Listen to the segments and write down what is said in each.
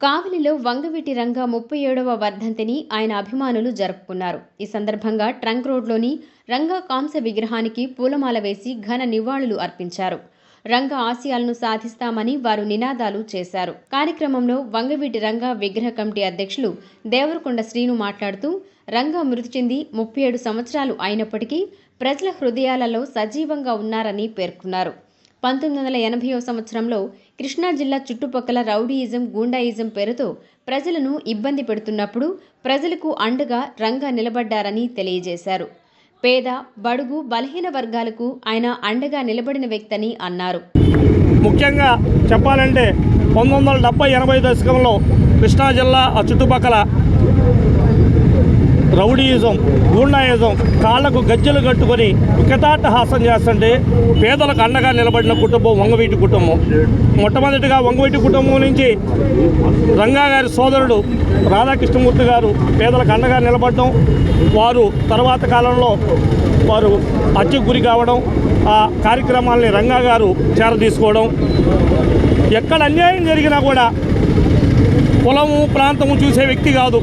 కావలిలో వంగవీటి రంగ ముప్పై ఏడవ వర్ధంతిని ఆయన అభిమానులు జరుపుకున్నారు. ఈ సందర్భంగా ట్రంక్ రోడ్లోని రంగా కాంస్య విగ్రహానికి పూలమాల వేసి ఘన నివాళులు అర్పించారు. రంగ ఆశయాలను సాధిస్తామని వారు నినాదాలు చేశారు. కార్యక్రమంలో వంగవీటి రంగ విగ్రహ కమిటీ అధ్యక్షులు దేవరకొండ శ్రీను మాట్లాడుతూ రంగ మృతి చెంది ముప్పై ఏడు సంవత్సరాలు అయినప్పటికీ ప్రజల హృదయాలలో సజీవంగా ఉన్నారని పేర్కొన్నారు. పంతొమ్మిది వందల ఎనభైవ సంవత్సరంలో కృష్ణా జిల్లా చుట్టుపక్కల రౌడీయిజం గూండాయిజం పేరుతో ప్రజలను ఇబ్బంది పెడుతున్నప్పుడు ప్రజలకు అండగా రంగా నిలబడ్డారని తెలియజేశారు. పేద బడుగు బలహీన వర్గాలకు ఆయన అండగా నిలబడిన వ్యక్తని అన్నారు. ముఖ్యంగా చెప్పాలంటే పంతొమ్మిది వందల డెబ్బై ఎనభై దశకంలో కృష్ణా జిల్లా చుట్టుపక్కల రౌడీయిజం గూండాయిజం కాళ్ళకు గజ్జెలు కట్టుకొని వికటాట్టహాసం చేస్తుంటే పేదలకు అండగా నిలబడిన కుటుంబం వంగవీటి కుటుంబం. మొట్టమొదటిగా వంగవీటి కుటుంబం నుంచి రంగా గారి సోదరుడు రాధాకృష్ణమూర్తి గారు పేదలకు అండగా నిలబడడం వారు తర్వాత కాలంలో వారు హత్యకు గురి కావడం ఆ కార్యక్రమాల్ని రంగా గారు చేరదీసుకోవడం. ఎక్కడ అన్యాయం జరిగినా కూడా కులము ప్రాంతము చూసే వ్యక్తి కాదు.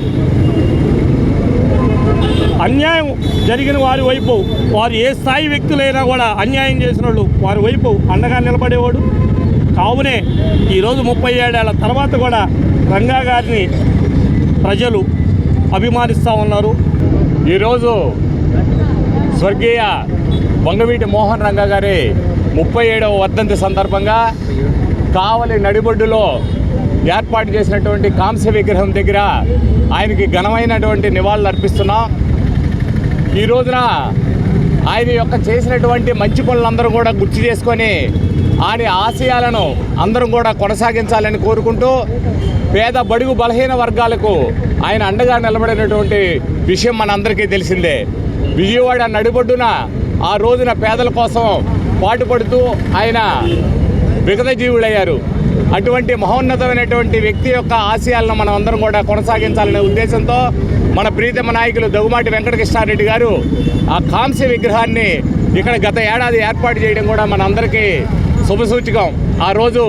అన్యాయం జరిగిన వారి వైపు వారు ఏ స్థాయి వ్యక్తులైనా కూడా అన్యాయం చేసిన వాళ్ళు వారి వైపు అండగా నిలబడేవాడు. కావునే ఈరోజు ముప్పై ఏడేళ్ళ తర్వాత కూడా రంగా గారిని ప్రజలు అభిమానిస్తూ ఉన్నారు. ఈరోజు స్వర్గీయ వంగవీటి మోహన్ రంగా గారి ముప్పై ఏడవ వర్ధంతి సందర్భంగా కావలి నడిబొడ్డులో ఏర్పాటు చేసినటువంటి కాంస్య విగ్రహం దగ్గర ఆయనకి ఘనమైనటువంటి నివాళులు అర్పిస్తున్నాం. ఈ రోజున ఆయన యొక్క చేసినటువంటి మంచి పనులందరూ కూడా గుర్తు చేసుకొని ఆయన ఆశయాలను అందరం కూడా కొనసాగించాలని కోరుకుంటూ పేద బడుగు బలహీన వర్గాలకు ఆయన అండగా నిలబడినటువంటి విషయం మనందరికీ తెలిసిందే. విజయవాడ నడిబొడ్డున ఆ రోజున పేదల కోసం పాటుపడుతూ ఆయన విగతజీవుడయ్యారు అటువంటి మహోన్నతమైనటువంటి వ్యక్తి యొక్క ఆశయాలను మనం అందరం కూడా కొనసాగించాలనే ఉద్దేశంతో మన ప్రీతమ నాయకులు దగ్గుమాటి వెంకటకృష్ణారెడ్డి గారు ఆ కాంస్య విగ్రహాన్ని ఇక్కడ గత ఏడాది ఏర్పాటు చేయడం కూడా మనందరికీ శుభసూచకం. ఆ రోజు